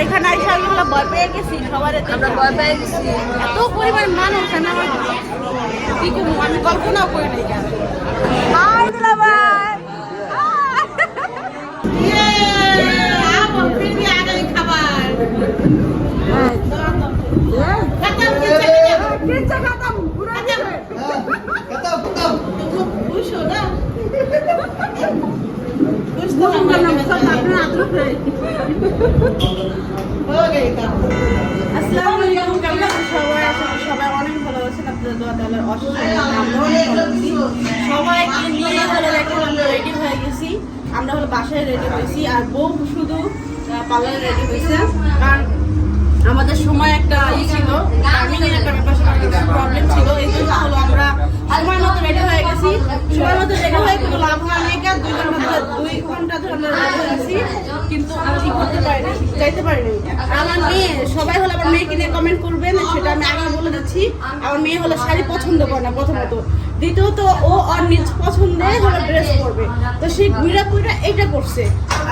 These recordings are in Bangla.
এখানে আইসা আমি ভয় পেয়ে গেছি সবার আমরা ভয় পেয়ে গেছি এত পরিমাণ মানুষ আমি আমার কি করব আমি কল্পনাও করি নাই হাই দিলা ভাই সবাই সবাই অনেক ভালো আছেন আপনাদের দোয়া ভালো সবাইকে রেডি হয়ে গেছি আমরা হলো বাসায় রেডি হয়েছি আর বউ শুধু পার্লারে রেডি হয়েছে কারণ আমাদের সময় একটা ই ছিল টাইমিং এর একটা ব্যাপার প্রবলেম ছিল, এই জন্য হলো আমরা সময় মতো রেডি হয়ে গেছি। সময় মতো রেডি হয়ে কোনো লাভ হয় নাই, কেন দুই ঘণ্টা ধরে দুই ঘণ্টা ধরে আমরা রেডি হয়েছি কিন্তু আমরা কি করতে পারি না যাইতে পারি না আমার মেয়ে, সবাই হলো আমার মেয়েকে নিয়ে কমেন্ট করবেন, সেটা আমি আগে বলে দিচ্ছি। আমার মেয়ে হলো শাড়ি পছন্দ করে না, প্রথমত। দ্বিতীয়ত, ও ওর নিজ পছন্দে হলো ড্রেস পরবে। তো সে ঘুরা পুরা এটা করছে।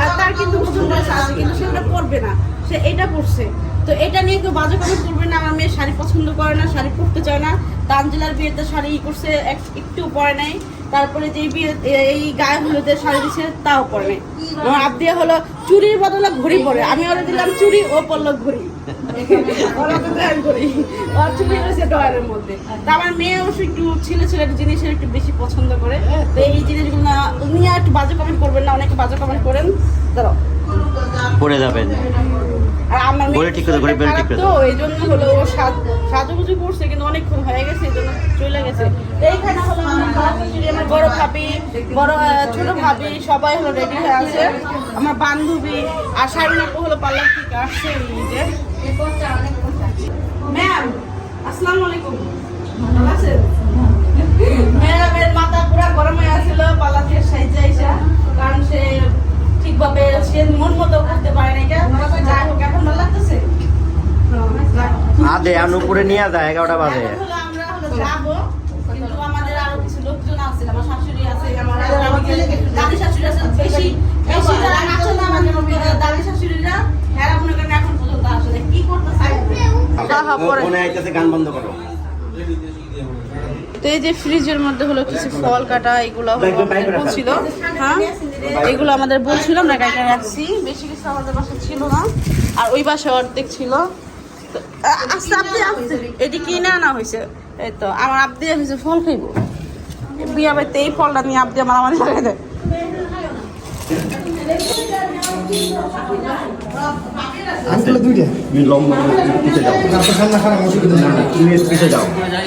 আর তার কিন্তু ড্রেস আছে, কিন্তু সে ওটা পরবে না। সে এটা পরছে তো এটা নিয়ে কেউ বাজে কমেন্ট করবে না, আমার মেয়ে শাড়ি পছন্দ করে না, শাড়ি পরতে চায় না। তানজিলার বিয়েতে শাড়ি করছে, এক- একটু পরে নাই। তারপরে যে বিয়ে এই গায়ে হলুদের শাড়ি দিচ্ছে তাও পরে নাই। আমার আবদিয়া হলো চুরির বদলে ঘড়ি পরে। আমি ওরা দিলাম চুরি, ও পরলো ঘড়ি। মধ্যে। একটু ছেলে জিনিসের একটু বেশি পছন্দ করে। তো এই জিনিসগুলো নিয়ে একটু বাজে কমেন্ট করবেন না, অনেকে বাজে কমেন্ট করেন। ধরো পড়ে যাবেন আর আমার মেয়ে ঠিক করে, ঘড়ি বেল ঠিক করে তো এই জন্য হলো ও সাজ- সাজুগুজু করছে কিন্তু অনেকক্ষণ হয়ে গেছে এই জন্য চলে গেছে। এইখানে হলো আমার বড় ভাবি বড় ছোট ভাবি সবাই হলো রেডি হয়ে আছে। আমার বান্ধবী আর শারমিন আপু হলো পার্লার থেকে আসছে যে। ম্যাম আসসালামু আলাইকুম। ভালো আছেন? ম্যাডামের মাথা পুরো গরম হয়ে পার্লার থেকে সাইজে আইসা কারণ সে ঠিকভাবে সে মন মতো করতে পারে না এটা এখন ভালো লাগতেছে? আদে উপরে নিয়ে যায় এগারোটা বাজে। আমরা হলো যাব, কিন্তু আমাদের আরও কিছু লোকজন আছে, আমার শাশুড়ি আছে, আমার দাদি শাশুড়ি আছে, বেশি- বেশি যারা আছে না, আমাদের দাদি শাশুড়িরা, এরা মনে করেন এখন পর্যন্ত আসে কি করতেছে? আহা, আইতেছে গান বন্ধ করো। তো এই যে ফ্রিজের মধ্যে হলো কিছু ফল কাটা এগুলো আমাদের বলছিল। হ্যাঁ? এগুলো আমাদের বলছিল আমরা গাড়িটা রাখছি। বেশি কিছু আমাদের বাসা ছিল না। আর ওই বাসা অর্ধেক ছিল। আস্তে আস্তে আস্তে। এটি কিনে আনা হয়েছে? এই তো আমার আবদি হয়েছে ফল খাইব। বিয়া বাড়িতে এই ফলটা নিয়ে আবদি আমার আমার লাগাই দেয়। আঙ্কেল দুইটা। লম্বা পিছে যাও আপনার সামনে খারাপ অসুবিধা না, তুমি পিছে যাও যাই।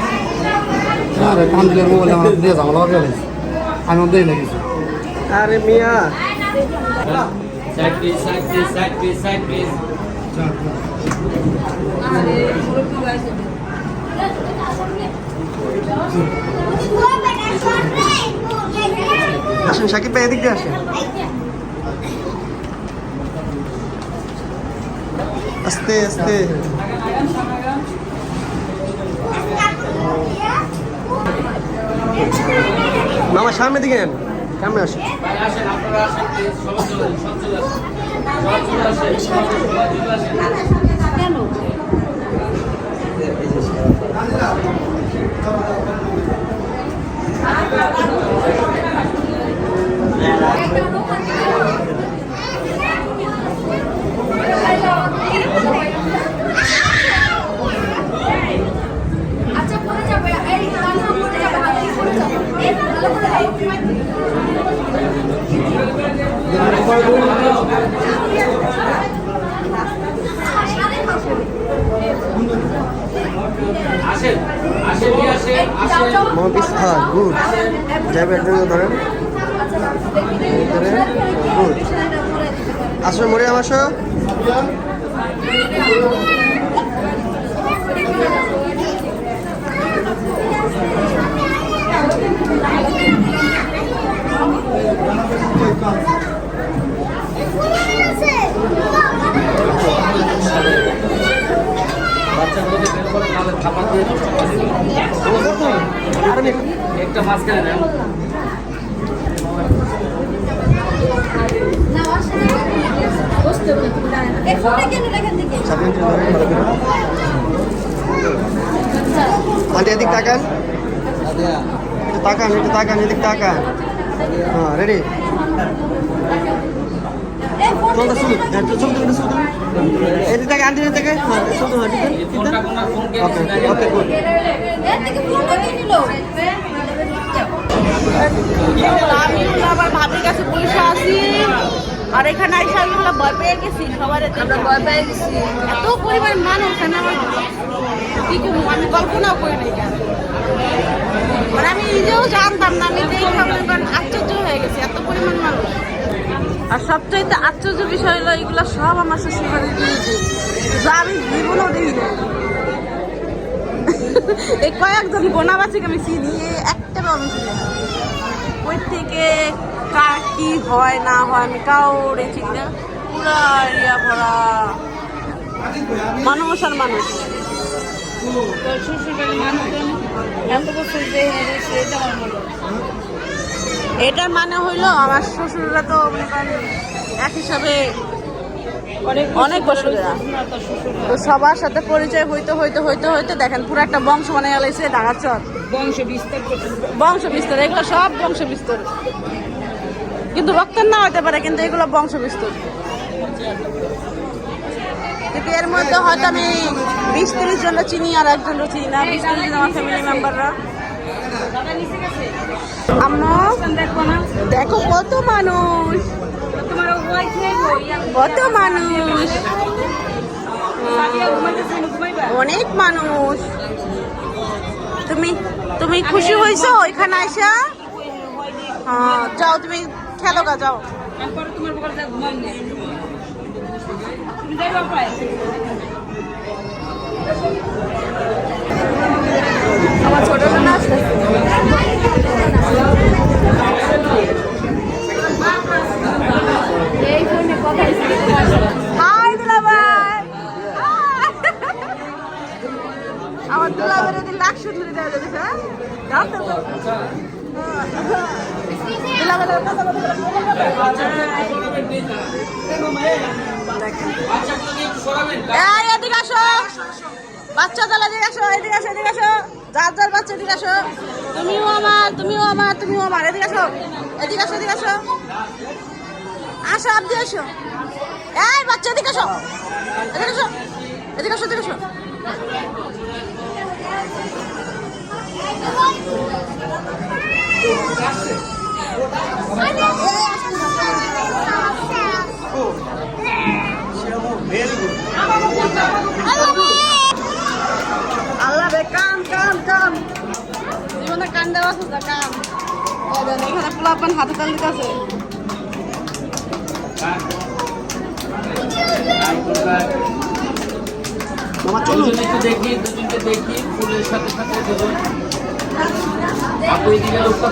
দেখি আরে কান দিলে মোবাইল আমার দিয়ে ঝামেলা হয়ে গেছে আমি ওদের লেগেছি আরে মিয়া Side please, side please, side please, side please. আসেন সাকিব ভাই এদিক দিয়ে আসেন আস্তে আস্তে মামা সামনে দিকে নেন সামনে আসেন। আচ্ছা যাবে এই মামা পিস হ্যাঁ গুড। যাবে একজন ধরেন। গুড। আসো মরে আসো। বাচ্চাগুলোকে বের করে নাহলে থাপা দিয়ে নষ্ট করে দিবে। একটা মাঝখানে নেন এই ফোনটা কেন এখান থেকে আন্টি এদিক তাকান তাকান হ্যাঁ রেডি চলতে শুরু একটু চলতে একটু শুরু। এদিক থেকে আন্টি থেকে হ্যাঁ শুধু হ্যাঁ ঠিক কে ওকে ওকে গুড আমি আমার ভাবির কাছে পয়সা আছি আর এখানে আইসা আমি হলো ভয় পেয়ে গেছি সবার আমরা ভয় পেয়ে গেছি। এত পরিমাণ মানুষ আমি আমার কি আমি কল্পনাও করি নাই মানে আমি নিজেও জানতাম না আমি দেখে এত পরিমাণ মানুষ। আর সবচাইতে আশ্চর্য বিষয় হলো, এগুলো সব আমার শ্বশুরবাড়ির দিয়েছে যা আমি জীবনেও দেখি না এই কয়েকজন বোনাবাসিকে আমি চিনি একটা আমি ওই থেকে কার কি হয়, না হয়, আমি কাউরে চিনি না। পুরা ভরা মানুষ। আর মানুষ শ্বশুরবাড়ির মানুষজন এত বছর যে আমার। এটার মানে হইল আমার শ্বশুররা তো মনে এক হিসাবে অনেক বছর তো সবার সাথে পরিচয় হইতে হইতে হইতে হইতে দেখেন পুরো একটা বংশ মানে গেছে ডাকাচর বংশ বিস্তার বংশ বিস্তার এগুলো সব বংশ বিস্তার। কিন্তু রক্তের না হতে পারে কিন্তু এগুলো বংশ বিস্তার। কিন্তু এর মধ্যে হয়তো আমি বিশ তিরিশ জনটা চিনি আর একজনও চিনি না। বিশ তিরিশ জন আমার ফ্যামিলি মেম্বাররা আম্মু, দেখো কত মানুষ। কত মানুষ। অনেক মানুষ। তুমি তুমি খুশি হয়েছো এখানে আইসা? হ্যাঁ যাও, তুমি খেলো গা, যাও। আমার ছোট না আসলে এই ফোনে কথা হাই দুলাভাই আমার দুলাভাই যদি লাখ সুন্দরী দেওয়া যাবে হ্যাঁ যাও তো দুলাভাইয়ের কথা বলতে বাচ্চাগুলোকে একটু সরাবেন এই এদিকে আসো বাচ্চা দল এদিকে আসো এদিকে আসো এদিকে আসো যার এদিকে আসো। তুমিও আমার তুমিও আমার তুমিও আমার। এদিকে আসো এদিকে আসো এদিকে আসো। আসো আপনি আসো। এই বাচ্চা, এদিকে আসো। এদিকে আসো এদিকে আসো এদিকে আসো। আল্লাহ কাম কাম কাম। জীবনে কান দেওয়া এই দেন, এখানে পোলাপান হাতে তাল দিতেছে দুজন একটু দেখি দুজনকে দেখি ফুলের সাথে সাথে দুজন আপু এদিকে লোকটা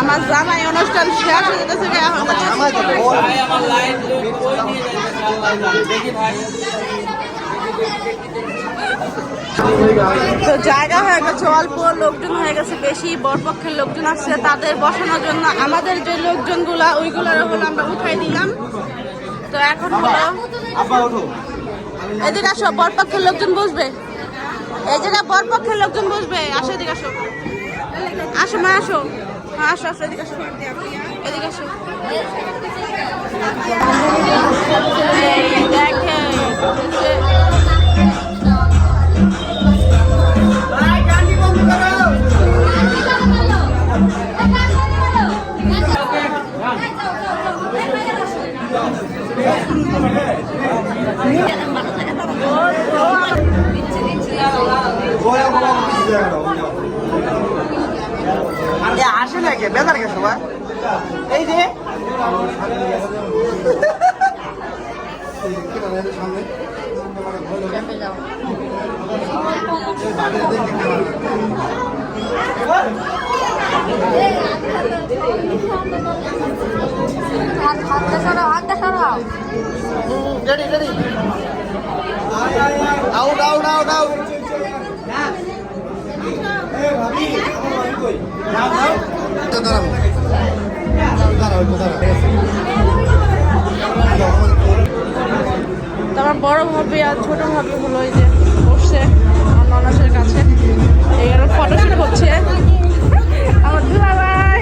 আমার জামাই অনুষ্ঠান শেষ হয়ে যেতেছে ভাই তো জায়গা হয়ে গেছে অল্প লোকজন হয়ে গেছে বেশি বরপক্ষের লোকজন আসছে তাদের বসানোর জন্য আমাদের যে লোকজনগুলা ওইগুলো হলো আমরা উঠাই দিলাম। তো এখন হলো এদিকে আসো বরপক্ষের লোকজন বসবে। এই জায়গায় বরপক্ষের লোকজন বসবে। আসো এদিকে আসো। আসো, মা, আসো। আসো আসো, এদিকে আসো। এদিকে আসো। আসে নাকি? বেজার গেছে বা এই যে। হাতটা সরাও হাতটা সরাও ready ready out out out out দাঁড়াবো দাঁড়াও একটু দাঁড়াও তো আমার বড় ভাবি আর ছোট ভাবি হলো ওই যে বসছে আমার ননাসের কাছে। এখানে ফটোশুট হচ্ছে আমার দুলা ভাই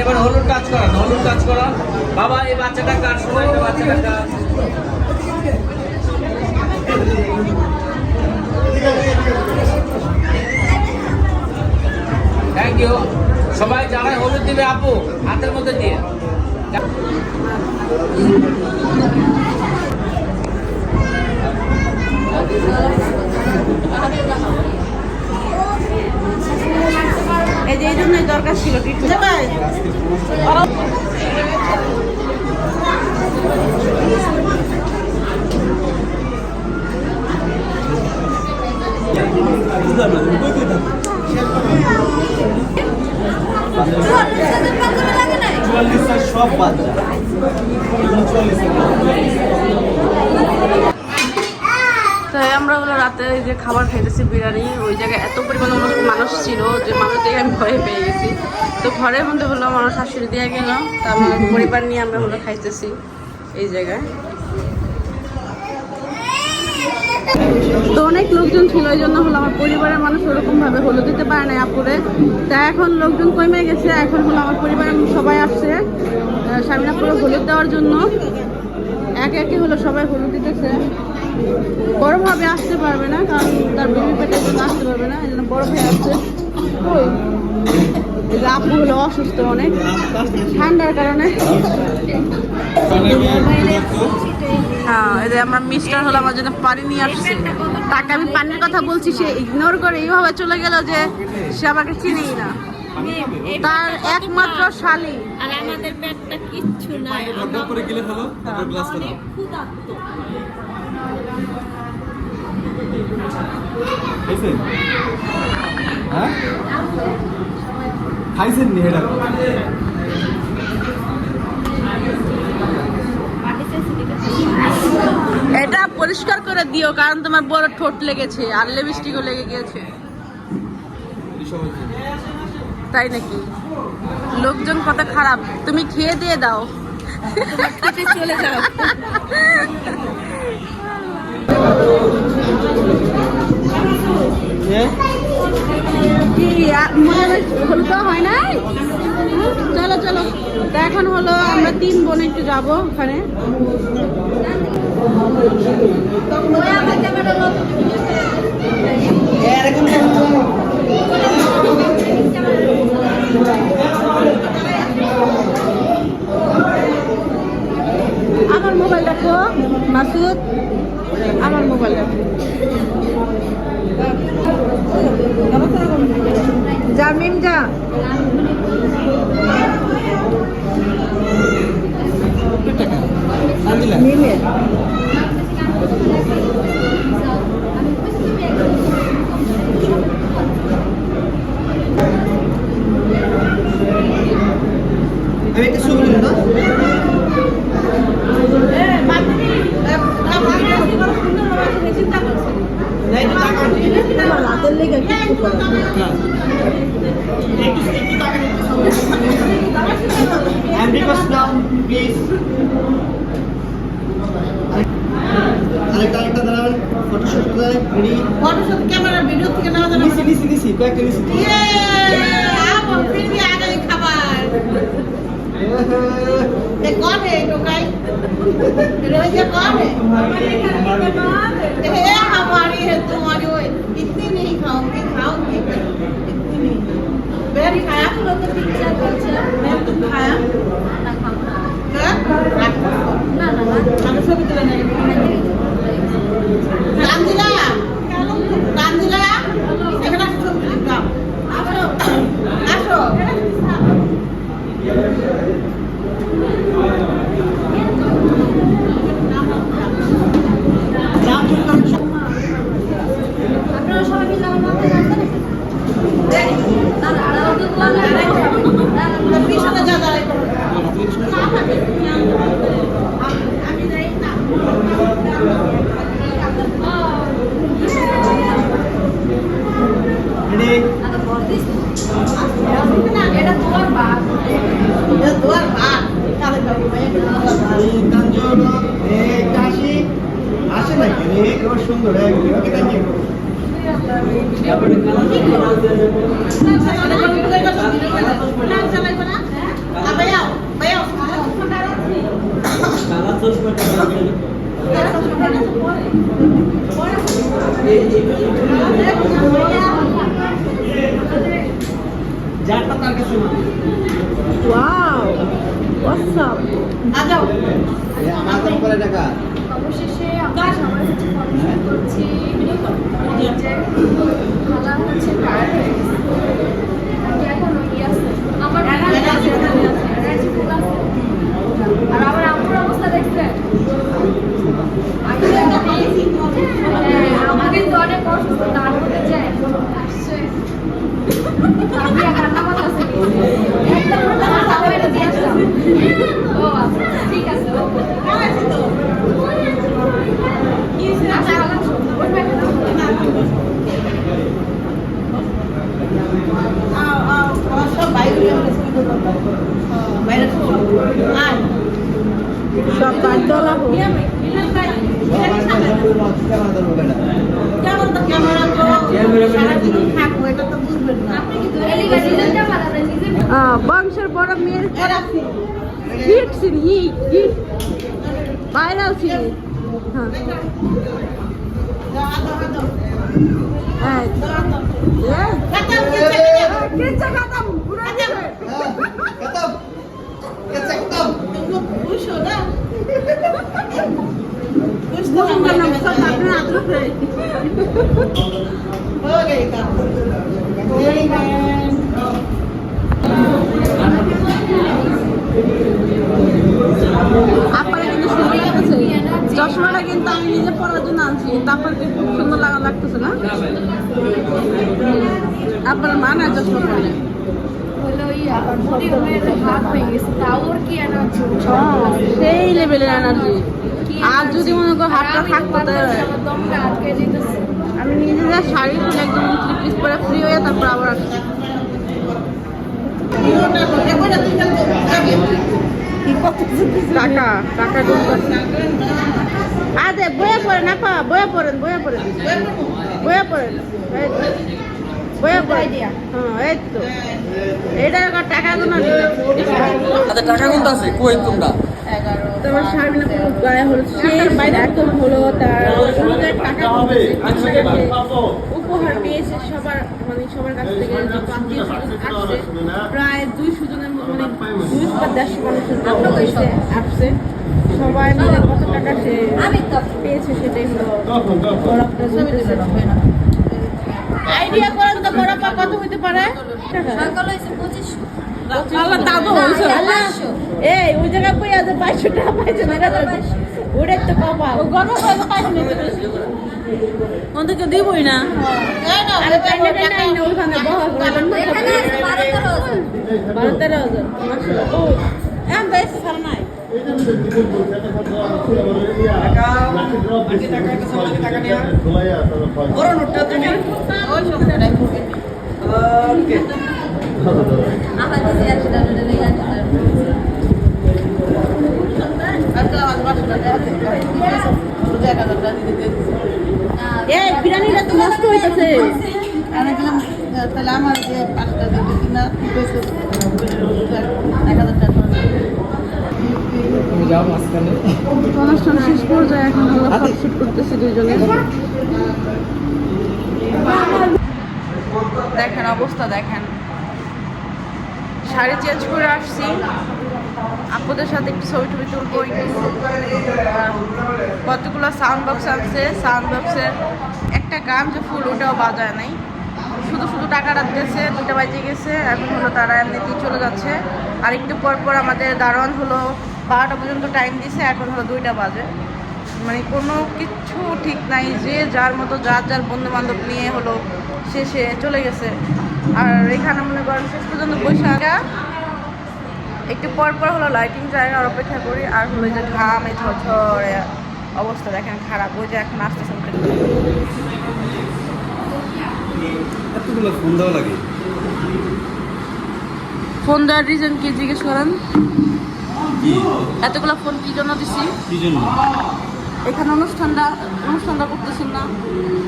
এবার হলুদ কাজ করান হলুদ কাজ করান বাবা, এই বাচ্চাটা কার সময় বাচ্চাটা থ্যাংক ইউ সবাই যারা হলুদ দিবে আপু হাতের মধ্যে দিয়ে এই যে এই জন্যই দরকার ছিল তাই আমরা হলো রাতে যে খাবার খাইতেছি বিরিয়ানি, ওই জায়গায় এত পরিমাণ মানুষ- মানুষ ছিল যে মানুষ দেখে আমি ভয়ে পেয়ে গেছি। তো ঘরের মধ্যে হলো আমার শাশুড়ি দিয়ে গেল, তা আমার পরিবার নিয়ে আমরা হলো খাইতেছি এই জায়গায়। তো অনেক লোকজন ছিল, এই জন্য হলো আমার পরিবারের মানুষ ওরকম ভাবে হলুদ দিতে পারে না আপুরে। তা এখন লোকজন কমে গেছে, এখন হলো আমার পরিবারের সবাই আসছে স্বামীনাপুরে হলুদ দেওয়ার জন্য। একে একে হলো সবাই হলুদ দিতেছে। বড় ভাবে আসতে পারবে না, কারণ তার বেবি পেটের জন্য আসতে পারবে না, এই জন্য বড় ভাই আসছে। ওই আপু হলো অসুস্থ অনেক, ঠান্ডার কারণে। হ্যাঁ আমার মিস্টার হলো আমার জন্য পানি নিয়ে আসছে। তাকে আমি পানির কথা বলছি সে ইগনোর করে এইভাবে চলে গেল যে সে আমাকে চিনেই না। তার একমাত্র শালী। আর আমাদের পেটটা কিচ্ছু নাই। আমরা অনেক ক্ষুধার্ত। হ্যাঁ? খাইছেন নি এটা? এটা পরিষ্কার করে দিও, কারণ তোমার বড় ঠোঁট লেগেছে আর লিপস্টিকও লেগে গিয়েছে তাই নাকি? লোকজন কত খারাপ, তুমি খেয়ে দিয়ে দাও। চলে যাও হয় চলো চলো এখন হলো, আমরা তিন বোন একটু যাব ওখানে। আমার মোবাইল দেখো মাসুদ। আমার মোবাইল দেখো। যা। মিম যা মিমের। Thank you. कहे हमारी है तुम्हारी हो इतनी नहीं खाऊँगी खाऊँगी इतनी नहीं मैं भी खाया तो लोग ठीक है मैं तो खाया ना खाऊँगा ना। ना हम सब इतना नहीं हम जिला Love আমাদের করে টাকা অবশেষে আমরা সবার কাছে পড়াশোনা করছি যে খালা হচ্ছে হয়ে গেছে। আর এখন ওই আছে। আমার আছে। আর আমার আম্মুর অবস্থা দেখছেন? আমি হ্যাঁ, আমাকে তো অনেক অসুস্থ তার মধ্যে যায়। আসছে। আমি আর রান্না করতেছি সব সব কাজলা হোক কেমন তো ক্যামেরা তো? সারাদিন থাকব এটা তো বুঝবেন না। আপনি কি ধরে নিলেন নিজেরটা বানাবেন নিজে বংশের বড় মেয়ের hit scene hit hit viral scene. আপনারা কিন্তু সুন্দর লাগছে চশমাটা কিন্তু আমি নিজে পড়ার জন্য আনছি, তারপর কিন্তু সুন্দর লাগা লাগতেছে না? আপনার মানা চশমা পড়লে সেই লেভেলের এনার্জি আর যদি মনে করো হাতটা থাকতো আমি নিজে যা শাড়ি খুলে একদম থ্রি পিস পরে ফ্রি হয়ে তারপর আবার আসছি টাকা টাকা আদে বয়া পড়েন, আপা বয়া পড়েন বয়া পড়েন। বয়া পড়েন। হ্যাঁ টাকা গুলো আচ্ছা টাকা কোনটা আছে। কই তোমরা? তোমার শারমিনা গায়ে হলো শেষ হলো তার। টাকা উপহার পেয়েছে সবার মানে সবার কাছ থেকে আসছে প্রায় দুইশো জনের মানে দুইশো বা দেড়শো মানুষের আসছে সবাই মিলে কত টাকা সে পেয়েছে সেটাই হলো। আইডিয়া করেন তো বরফা কত হইতে পারে? সকাল হয়েছে পঁচিশশো আল্লাহ দাদু হয়েছে বাইশশো। এই ওই জায়গায় বই আছে বাইশশো টাকা পাইছে না ওটাই তো কপা ও গর্ব করে পাইছে না দিবই বারো তেরো হাজার। ও এখন তো এসে ছাড়া বড়। না, বিরিয়ানিটা তো নষ্ট হইতেছে। তাহলে আমার যে পাঁচটা দিতে কিনা এক হাজার যাও মাঝখানে। অনুষ্ঠান শেষ পর্যায়ে এখন হলো ফটোশুট করতেছি দুইজনে। দেখেন অবস্থা দেখেন। শাড়ি চেঞ্জ করে আসছি। আপুদের সাথে একটু ছবি টবি তুলবো কতগুলো সাউন্ড বক্স আছে সাউন্ড বক্সের একটা গান যে ফুল ওটাও বাজায় নাই। শুধু শুধু টাকা রাখতেছে দুটা বাজে গেছে এখন হলো তারা এমনিতেই চলে যাচ্ছে। আর একটু পর পর আমাদের দারোয়ান হলো বারোটা পর্যন্ত টাইম দিছে এখন হলো দুইটা বাজে। মানে কোনো কিছু ঠিক নাই যে যার মতো যার যার বন্ধু বান্ধব নিয়ে হলো সে সে চলে গেছে। আর এখানে মনে করেন শেষ পর্যন্ত বৈশাখা একটু পর পর হলো লাইটিং জায়গা অপেক্ষা করি আর হলো যে ঘামে ঝরঝরে অবস্থা দেখেন খারাপ ওই যে এখন আসতেছে এতগুলো ফোন দেওয়া লাগে। ফোন দেওয়ার রিজন কি? জিজ্ঞেস করেন। এতগুলো ফোন কি জন্য দিছি? কি জন্য? এখানে অনুষ্ঠানটা অনুষ্ঠানটা করতেছেন না।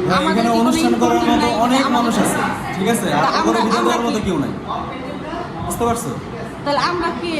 হ্যাঁ, আমাদের এখানে অনুষ্ঠান করার মতো অনেক মানুষ আছে ঠিক আছে? আমরা দেওয়ার মতো কেউ নাই। বুঝতে পারছ? তাহলে আমরা কি?